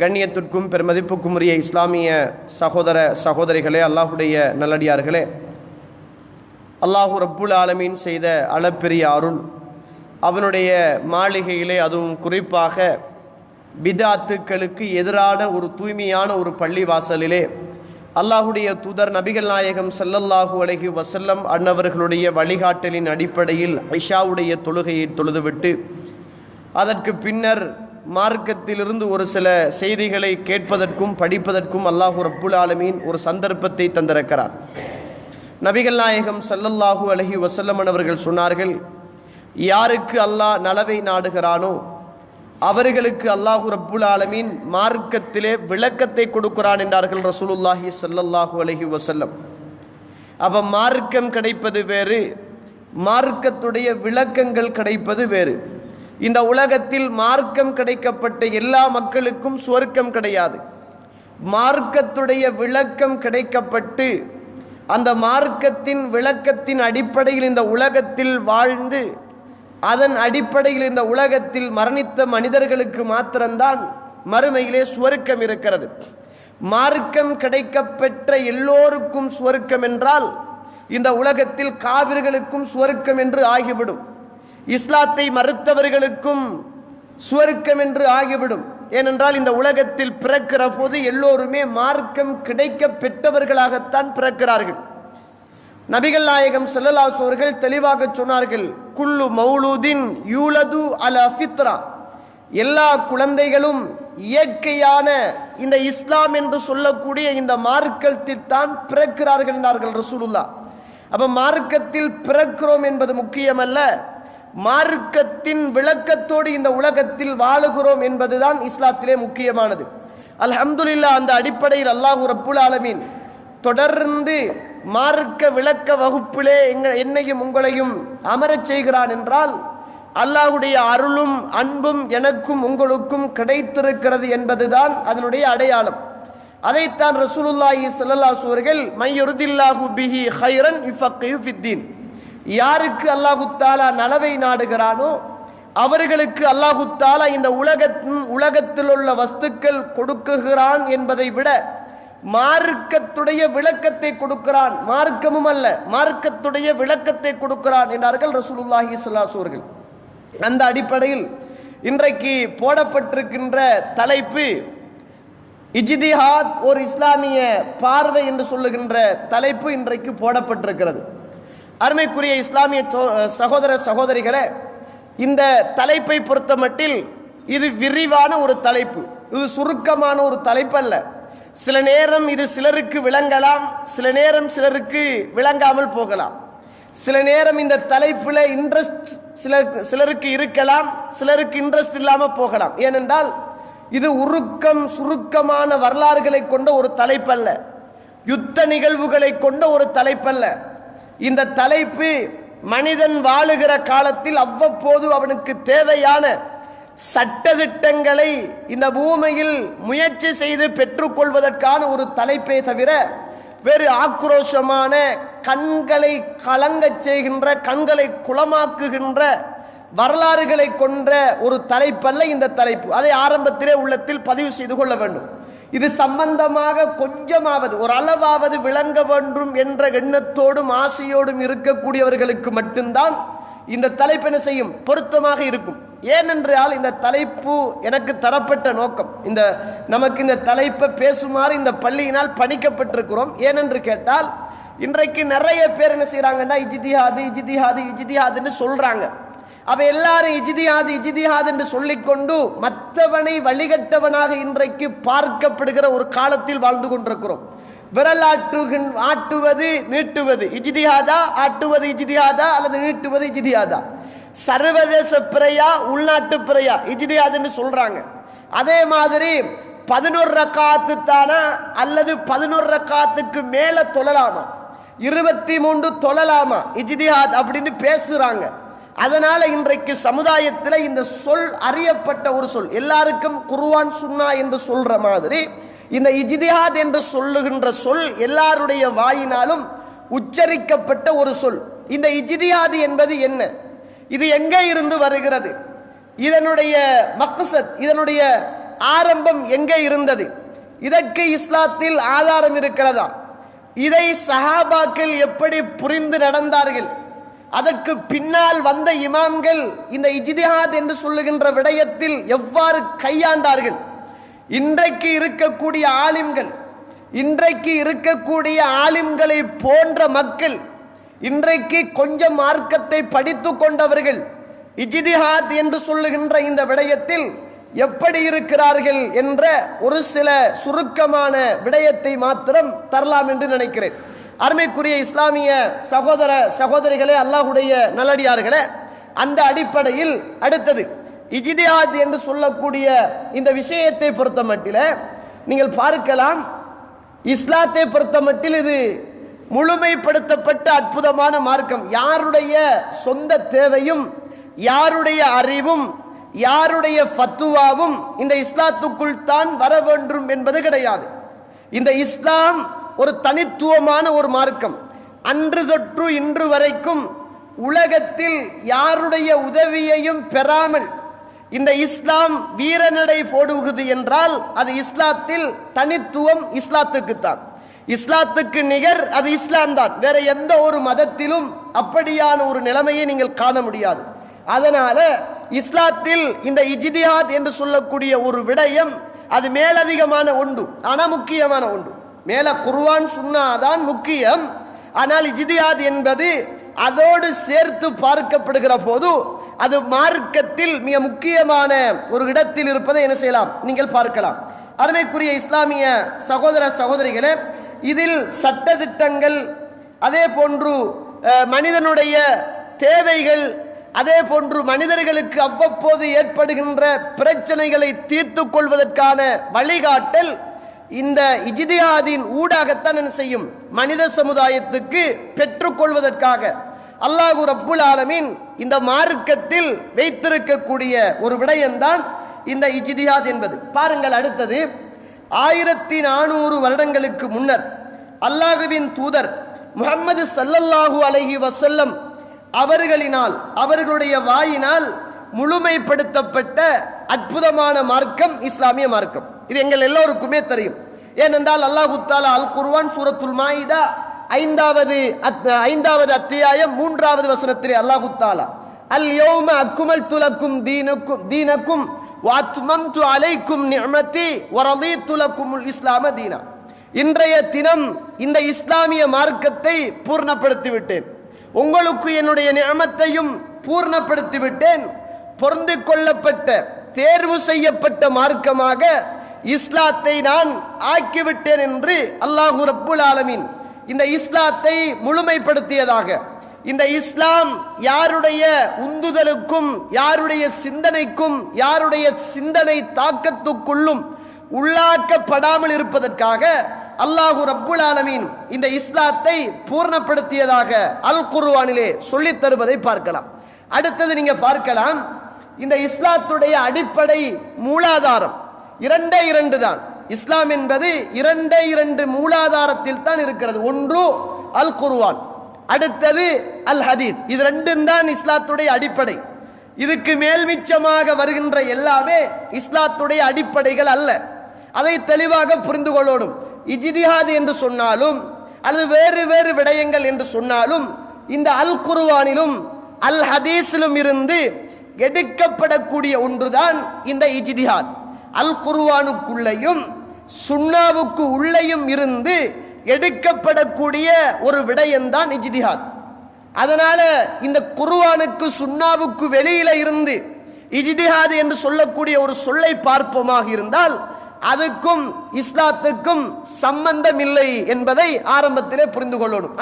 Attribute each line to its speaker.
Speaker 1: கண்ணியத்திற்கும் பெருமதிப்புக்கும் உரிய இஸ்லாமிய சகோதர சகோதரிகளே அல்லாஹுடைய நல்லடியார்களே. அல்லாஹு ரப்புல் ஆலமீன் செய்த அளப்பெரிய அருள். அவனுடைய மாளிகையிலே அதுவும் குறிப்பாக பிதாத்துக்களுக்கு எதிரான ஒரு தூய்மையான ஒரு பள்ளி வாசலிலே அல்லாஹுடைய தூதர் நபிகள் நாயகம் செல்லல்லாஹு அலைஹி வசல்லம் அன்னவர்களுடைய வழிகாட்டலின் அடிப்படையில் ஐஷாவுடைய தொழுகையை தொழுதுவிட்டு அதற்கு பின்னர் மார்க்கத்திலிருந்து ஒரு சில செய்திகளை கேட்பதற்கும் படிப்பதற்கும் அல்லாஹூ ரப்புல் ஆலமீன் ஒரு சந்தர்ப்பத்தை தந்திருக்கிறார். நபிகள் நாயகம் சல்லல்லாஹு அலஹி வசல்லமன் அவர்கள் சொன்னார்கள் யாருக்கு அல்லாஹ் நலவை நாடுகிறானோ அவர்களுக்கு அல்லாஹு ரப்புல் ஆலமீன் மார்க்கத்திலே விளக்கத்தை கொடுக்கிறான் என்றார்கள் ரசூலுல்லாஹி சல்லல்லாஹு அலஹி வசல்லம் அப்போ மார்க்கம் கிடைப்பது வேறு மார்க்கத்துடைய விளக்கங்கள் கிடைப்பது வேறு. இந்த உலகத்தில் மார்க்கம் கிடைக்கப்பட்ட எல்லா மக்களுக்கும் சுவர்க்கம் கிடையாது. மார்க்கத்துடைய விளக்கம் கிடைக்கப்பட்டு அந்த மார்க்கத்தின் விளக்கத்தின் அடிப்படையில் இந்த உலகத்தில் வாழ்ந்து அதன் அடிப்படையில் இந்த உலகத்தில் மரணித்த மனிதர்களுக்கு மாத்திரம்தான் மறுமையிலே சுவர்க்கம் இருக்கிறது. மார்க்கம் கிடைக்கப்பெற்ற எல்லோருக்கும் சுவர்க்கம் என்றால் இந்த உலகத்தில் காவிர்களுக்கும் சுவர்க்கம் என்று ஆகிவிடும். இஸ்லாத்தை மறுத்தவர்களுக்கும் சுவர்க்கம் என்று ஆகிவிடும். ஏனென்றால் இந்த உலகத்தில் பிறக்கிற போது எல்லோருமே மார்க்கம் கிடைக்க பெற்றவர்களாகத்தான் பிறக்கிறார்கள். நபிகள் நாயகம் செல்லலாஸ் அவர்கள் தெளிவாக சொன்னார்கள் குல்லு மௌலூதின் யூலது அல ஃபித்ரா. எல்லா குழந்தைகளும் இயற்கையான இந்த இஸ்லாம் என்று சொல்லக்கூடிய இந்த மார்க்கத்தில் தான் பிறக்கிறார்கள் என்றார்கள் ரசூலுல்லா அப்ப மார்க்கத்தில் பிறக்கிறோம் என்பது முக்கியமல்ல மார்க்கத்தின் விளக்கத்தோடு இந்த உலகத்தில் வாழுகிறோம் என்பதுதான் இஸ்லாத்திலே முக்கியமானது. அல்ஹம்துல்லா அந்த அடிப்படையில் அல்லாஹு ரப்புல் ஆலமீன் தொடர்ந்து மார்க்க விளக்க வகுப்பிலே எங்க என்னையும் உங்களையும் அமரச் செய்கிறான் என்றால் அல்லாஹுடைய அருளும் அன்பும் எனக்கும் உங்களுக்கும் கிடைத்திருக்கிறது என்பதுதான் அதனுடைய அடையாளம். அதைத்தான் ரசூலுல்லாஹி ஸல்லல்லாஹு அவர்கள் மையுருதில்லாஹு பிஹி ஹைரன் இஃபக்கிஹு ஃபித்தீன் யாருக்கு அல்லாஹுத்தாலா நலவை நாடுகிறானோ அவர்களுக்கு அல்லாஹுத்தாலா இந்த உலகத்தின் உலகத்தில் உள்ள வஸ்துக்கள் கொடுக்குகிறான் என்பதை விட மார்க்கத்துடைய விளக்கத்தை கொடுக்கிறான். மார்க்கமும் அல்ல மார்க்கத்துடைய விளக்கத்தை கொடுக்கிறான் என்றார்கள் ரசூலுல்லாஹி ஸல்லல்லாஹு அவர்கள். அந்த அடிப்படையில் இன்றைக்கு போடப்பட்டிருக்கின்ற தலைப்பு இஜ்திஹாத் ஒரு இஸ்லாமிய பார்வை என்று சொல்லுகின்ற தலைப்பு இன்றைக்கு போடப்பட்டிருக்கிறது. அருமைக்குரிய இஸ்லாமிய சகோதர சகோதரிகளே இந்த தலைப்பை பொறுத்தமட்டில் இது விரிவான ஒரு தலைப்பு. இது சுருக்கமான ஒரு தலைப்பு அல்ல சில நேரம் இது சிலருக்கு விளங்கலாம் சில நேரம் சிலருக்கு விளங்காமல் போகலாம். சில நேரம் இந்த தலைப்பில் இன்ட்ரெஸ்ட் சில சிலருக்கு இருக்கலாம் சிலருக்கு இன்ட்ரெஸ்ட் இல்லாமல் போகலாம். ஏனென்றால் இது உருக்கம் சுருக்கமான வரலாறுகளை கொண்ட ஒரு தலைப்பல்ல. யுத்த நிகழ்வுகளை கொண்ட ஒரு தலைப்பல்ல. இந்த தலைப்பு மனிதன் வாழுகிற காலத்தில் அவ்வப்போது அவனுக்கு தேவையான சட்டதிட்டங்களை இந்த பூமியில் முயற்சி செய்து பெற்றுக்கொள்வதற்கான ஒரு தலைப்பே தவிர வேறு ஆக்ரோஷமான கண்களை கலங்கச் செய்கின்ற கண்களை குளமாக்குகின்ற வரலாறுகளை கொன்ற ஒரு தலைப்பல்ல இந்த தலைப்பு. அதை ஆரம்பத்திலே உள்ளத்தில் பதிவு செய்து கொள்ள வேண்டும். இது சம்பந்தமாக கொஞ்சமாவது ஒரு அளவாவது விளங்க வேண்டும் என்ற எண்ணத்தோடும் ஆசையோடும் இருக்கக்கூடியவர்களுக்கு மட்டும்தான் இந்த தலைப்பு என்ன செய்யும்? பொருத்தமாக இருக்கும். ஏனென்றால் இந்த தலைப்பு எனக்கு தரப்பட்ட நோக்கம். இந்த நமக்கு இந்த தலைப்பை பேசுமாறு இந்த பள்ளியினால் பணிக்கப்பட்டிருக்கிறோம். ஏனென்று கேட்டால் இன்றைக்கு நிறைய பேர் என்ன செய்கிறாங்கன்னா இஜிதிஹாது இஜிதிஹாது இஜிதிஹாதுன்னு சொல்கிறாங்க அப்ப எல்லாரும் இஜிதிஹாது இஜிதியாது என்று சொல்லிக்கொண்டு மற்றவனை வழிகட்டவனாக இன்றைக்கு பார்க்கப்படுகிற ஒரு காலத்தில் வாழ்ந்து கொண்டிருக்கிறோம். விரல் ஆட்டுவது நீட்டுவது இஜிதியாதா ஆட்டுவது இஜிதிஹாதா அல்லது நீட்டுவது இஜிதியாதா சர்வதேச பிறையா உள்நாட்டு பிறையா? இஜிதியாதுன்னு சொல்றாங்க. அதே மாதிரி பதினொரு ரக்காத்து தானா அல்லது பதினொரு ரக்காத்துக்கு மேல தொழலாமா? இருபத்தி மூன்று தொழலாமா? இஜிதியாத் அப்படின்னு பேசுறாங்க. அதனால இன்றைக்கு சமுதாயத்தில் இந்த சொல் அறியப்பட்ட ஒரு சொல். எல்லாருக்கும் குருவான் சுன்னா என்று சொல்ற மாதிரி இந்த இஜிதிஹாத் என்று சொல்லுகின்ற சொல் எல்லாருடைய வாயினாலும் உச்சரிக்கப்பட்ட ஒரு சொல். இந்த இஜ்திஹாத் என்பது என்ன? இது எங்கே இருந்து வருகிறது? இதனுடைய மக்சத் இதனுடைய ஆரம்பம் எங்கே இருந்தது? இதற்கு இஸ்லாத்தில் ஆதாரம் இருக்கிறதா? இதை சஹாபாக்கள் எப்படி புரிந்து நடந்தார்கள்? அதற்கு பின்னால் வந்த இமாம்கள் இந்த இஜிதிஹாத் என்று சொல்லுகின்ற விடயத்தில் எவ்வாறு கையாண்டார்கள்? இன்றைக்கு இருக்கக்கூடிய ஆலிம்கள் இன்றைக்கு இருக்கக்கூடிய ஆலிம்களை போன்ற மக்கள் இன்றைக்கு கொஞ்சம் மார்க்கத்தை படித்து கொண்டவர்கள் இஜிதிஹாத் என்று சொல்லுகின்ற இந்த விடயத்தில் எப்படி இருக்கிறார்கள் என்ற ஒரு சில சுருக்கமான விடயத்தை மாத்திரம் தரலாம் என்று நினைக்கிறேன். அருமைக்குரிய இஸ்லாமிய சகோதர சகோதரிகளே அல்லாஹுடைய நல்லடியார்களே அந்த அடிப்படையில் அடுத்தது இஜிதியாத் என்று சொல்லக்கூடிய இந்த விஷயத்தை பொறுத்த மட்டில நீங்கள் பார்க்கலாம் இஸ்லாத்தை பொறுத்த மட்டில் இது முழுமைப்படுத்தப்பட்ட அற்புதமான மார்க்கம். யாருடைய சொந்த தேவையும் யாருடைய அறிவும் யாருடைய ஃபத்துவாவும் இந்த இஸ்லாத்துக்குள் தான் வர வேண்டும் என்பது கிடையாது. இந்த இஸ்லாம் ஒரு தனித்துவமான ஒரு மார்க்கம். அன்று தொற்று இன்று வரைக்கும் உலகத்தில் யாருடைய உதவியையும் பெறாமல் இந்த இஸ்லாம் வீரநடை போடுகிறது என்றால் அது இஸ்லாத்தில் தனித்துவம் இஸ்லாத்துக்குத்தான். இஸ்லாத்துக்கு நிகர் அது இஸ்லாம் தான் வேற எந்த ஒரு மதத்திலும் அப்படியான ஒரு நிலைமையை நீங்கள் காண முடியாது. அதனால இஸ்லாத்தில் இந்த இஜிதிஹாத் என்று சொல்லக்கூடிய ஒரு விடயம் அது மேலதிகமான ஒன்று ஆனால் முக்கியமான ஒன்று. மேல குர்வான் சுண்ணாதான் முக்கியம். ஆனால் இஜிதியாத் என்பது அதோடு சேர்த்து பார்க்கப்படுகிற போது அது மார்க்கத்தில் மிக முக்கியமான ஒரு இடத்தில் இருப்பதை என்ன செய்யலாம்? நீங்கள் பார்க்கலாம். அருமைக்குரிய இஸ்லாமிய சகோதர சகோதரிகளே இதில் சட்ட திட்டங்கள் அதே போன்று மனிதனுடைய தேவைகள் அதே போன்று மனிதர்களுக்கு அவ்வப்போது ஏற்படுகின்ற பிரச்சனைகளை தீர்த்து கொள்வதற்கான வழிகாட்டல் இந்த இஜிதியாதின் ஊடாகத்தான் என்ன செய்யும்? மனித சமுதாயத்துக்கு பெற்றுக்கொள்வதற்காக. அல்லாஹு ரப்புல் ஆலமீன் இந்த மார்க்கத்தில் வைத்திருக்கக்கூடிய ஒரு விடயம்தான் இந்த இஜிதியாத் என்பது. பாருங்கள் அடுத்தது. ஆயிரத்தி நானூறு வருடங்களுக்கு முன்னர் அல்லாஹுவின் தூதர் முகமது சல்லல்லாஹு அலஹி வசல்லம் அவர்களினால் அவர்களுடைய வாயினால் முழுமைப்படுத்தப்பட்ட அற்புதமான மார்க்கம் இஸ்லாமிய மார்க்கம். இது எங்கள் எல்லோருக்குமே தெரியும். ஏனென்றால் அல்லாஹு தாலா அல் குர்வான் சூரத்துல் மாயிதா ஐந்தாவது அத்- ஐந்தாவது அத்தியாயம் மூன்றாவது வசனத்திலே அல்லாஹு தாலா அல் யோம அக்குமல் துலக்கும் தீனக்கும் தீனக்கும் வாத்மம்து அலைக்கும் நிமத்தி வரதீத்து துலக்கும் இஸ்லாம தீனா. இன்றைய தினம் இந்த இஸ்லாமிய மார்க்கத்தை பூர்ணப்படுத்தி விட்டேன் உங்களுக்கு என்னுடைய நியமத்தையும் பூர்ணப்படுத்தி விட்டேன் பொருந்து கொள்ளப்பட்ட தேர்வு செய்யப்பட்ட மார்க்கமாக இஸ்லாத்தை நான் ஆக்கிவிட்டேன் என்று அல்லாஹு ரப்புல் ஆலமீன் இந்த இஸ்லாத்தை முழுமைப்படுத்தியதாக. இந்த இஸ்லாம் யாருடைய உந்துதலுக்கும் யாருடைய சிந்தனைக்கும் யாருடைய சிந்தனை தாக்கத்துக்குள்ளும் உள்ளாக்கப்படாமல் இருப்பதற்காக அல்லாஹு ரப்புல் ஆலமீன் இந்த இஸ்லாத்தை பூர்ணப்படுத்தியதாக அல் குர்வானிலே சொல்லித் தருவதை பார்க்கலாம். அடுத்தது நீங்க பார்க்கலாம். இந்த இஸ்லாத்துடைய அடிப்படை மூலாதாரம். இரண்டே இரண்டு தான். இஸ்லாம் என்பது இரண்டே இரண்டு மூலாதாரத்தில் தான் இருக்கிறது. ஒன்று அல் குர்வான் அடுத்தது அல் ஹதீத் இது ரெண்டும் தான் இஸ்லாத்துடைய அடிப்படை. இதுக்கு மேல் மிச்சமாக வருகின்ற எல்லாமே இஸ்லாத்துடைய அடிப்படைகள் அல்ல. அதை தெளிவாக புரிந்து கொள்ளணும். இஜிதிஹாது என்று சொன்னாலும் அல்லது வேறு வேறு விடயங்கள் என்று சொன்னாலும் இந்த அல் குருவானிலும் அல் ஹதீஸிலும் இருந்து எடுக்கப்படக்கூடிய ஒன்றுதான் இந்த இஜிதிஹாத். அல் குர்ஆனுக்குள்ளேயும் சுண்ணாவுக்கு உள்ளேயும் இருந்து எடுக்கப்படக்கூடிய ஒரு விடயம்தான் இஜ்திஹாத். அதனால இந்த குர்வானுக்கு சுண்ணாவுக்கு வெளியில இருந்து இஜ்திஹாத் என்று சொல்லக்கூடிய ஒரு சொல்லை பார்ப்போமாக இருந்தால் அதுக்கும் இஸ்லாத்துக்கும் சம்பந்தம் இல்லை என்பதை ஆரம்பத்திலே புரிந்து கொள்ளணும்.